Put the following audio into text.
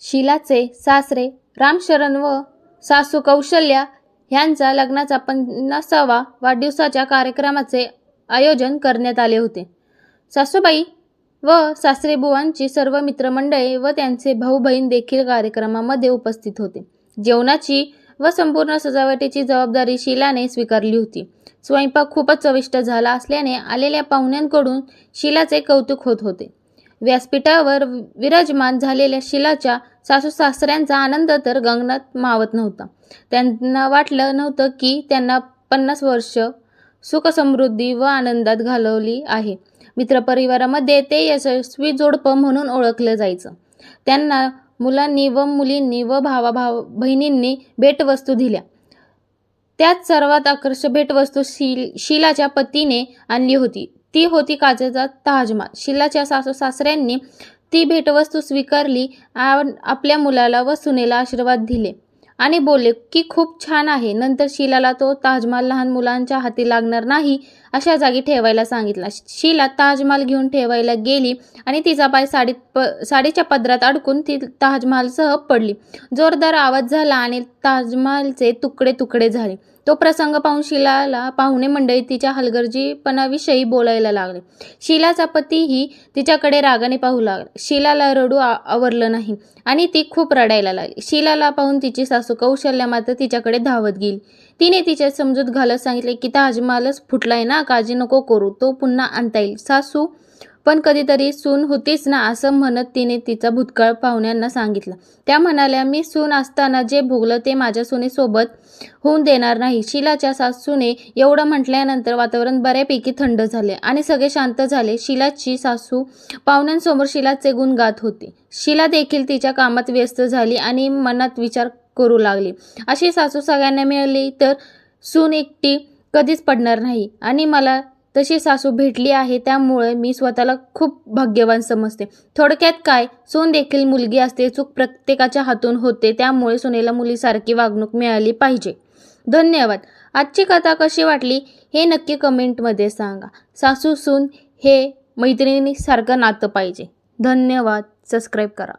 शिलाचे सासरे रामशरण व सासू कौशल्या ह्यांचा लग्नाचा पन्नासावा वाढदिवसाच्या कार्यक्रमाचे आयोजन करण्यात आले होते. सासूबाई व सासरेबुवांची सर्व मित्रमंडळी व त्यांचे भाऊ बहीण देखील कार्यक्रमामध्ये उपस्थित होते. जेवणाची व संपूर्ण सजावटीची जबाबदारी शिलाने स्वीकारली होती. स्वयंपाक खूपच चविष्ट झाला असल्याने आलेल्या पाहुण्यांकडून शिलाचे कौतुक होत होते. व्यासपीठावर विराजमान झालेल्या शिलाच्या सासू सासऱ्यांचा आनंद तर गगनात मावत नव्हता. त्यांना वाटलं नव्हतं की त्यांना पन्नास वर्ष सुखसमृद्धी व आनंदात घालवली आहे. मित्रपरिवारामध्ये ते यशस्वी जोडपं म्हणून ओळखलं जायचं. त्यांना मुलांनी व मुलींनी व भावाभाव बहिणींनी भेटवस्तू दिल्या. त्यात सर्वात आकर्षक भेटवस्तू शील शिलाच्या पतीने आणली होती. ती होती काचेचा ताजमहाल. शिलाच्या सासू सासऱ्यांनी ती भेटवस्तू स्वीकारली आपल्या मुलाला व सुनेला आशीर्वाद दिले आणि बोलले की खूप छान आहे. नंतर शीलाला तो ताजमहाल लहान मुलांच्या हाती लागणार नाही अशा जागी ठेवायला सांगितला. शीला ताजमहाल घेऊन ठेवायला गेली आणि तिचा पाय साडीत प साडीच्या पदरात अडकून ती ताजमहालसह पडली. जोरदार आवाज झाला आणि ताजमहालचे तुकडे तुकडे झाले. तो प्रसंग पाहून शिलाला पाहुणे मंडळी तिच्या हलगर्जीपणाविषयी बोलायला लागले. शिलाचा पतीही तिच्याकडे रागाने पाहू लागला. शिलाला रडू आवरलं नाही आणि ती खूप रडायला लागली. शिलाला पाहून तिची सासू कौशल्या मात्र तिच्याकडे धावत गेली. तिने तिच्या समजूत घालत सांगितले की ताजमहालच फुटलाय ना काळजी नको करू. तो पुन्हा आणता येईल. सासू पण कधीतरी सून होतीच ना असं म्हणत तिने तिचा भूतकाळ पाहुण्यांना सांगितलं. त्या म्हणाल्या मी सून असताना जे भोगलं ते माझ्या सुनेसोबत होऊन देणार नाही. शिलाच्या सासूने एवढं म्हटल्यानंतर वातावरण बऱ्यापैकी थंड झाले आणि सगळे शांत झाले. शिलाची सासू पाहुण्यांसमोर शिलाचे गुण गात होती. शिला देखील तिच्या कामात व्यस्त झाली आणि मनात विचार करू लागली. अशी सासू सगळ्यांना मिळाली तर सून एकटी कधीच पडणार नाही. आणि मला तशी सासू भेटली आहे त्यामुळे मी स्वतःला खूप भाग्यवान समजते. थोडक्यात काय? सून देखील मुलगी असते चूक प्रत्येकाच्या हातून होते त्यामुळे सुनेला मुलीसारखी वागणूक मिळाली पाहिजे. धन्यवाद. आजची कथा कशी वाटली हे नक्की कमेंटमध्ये सांगा. सासू सून हे मैत्रिणीसारखं नातं पाहिजे. धन्यवाद. सबस्क्राईब करा.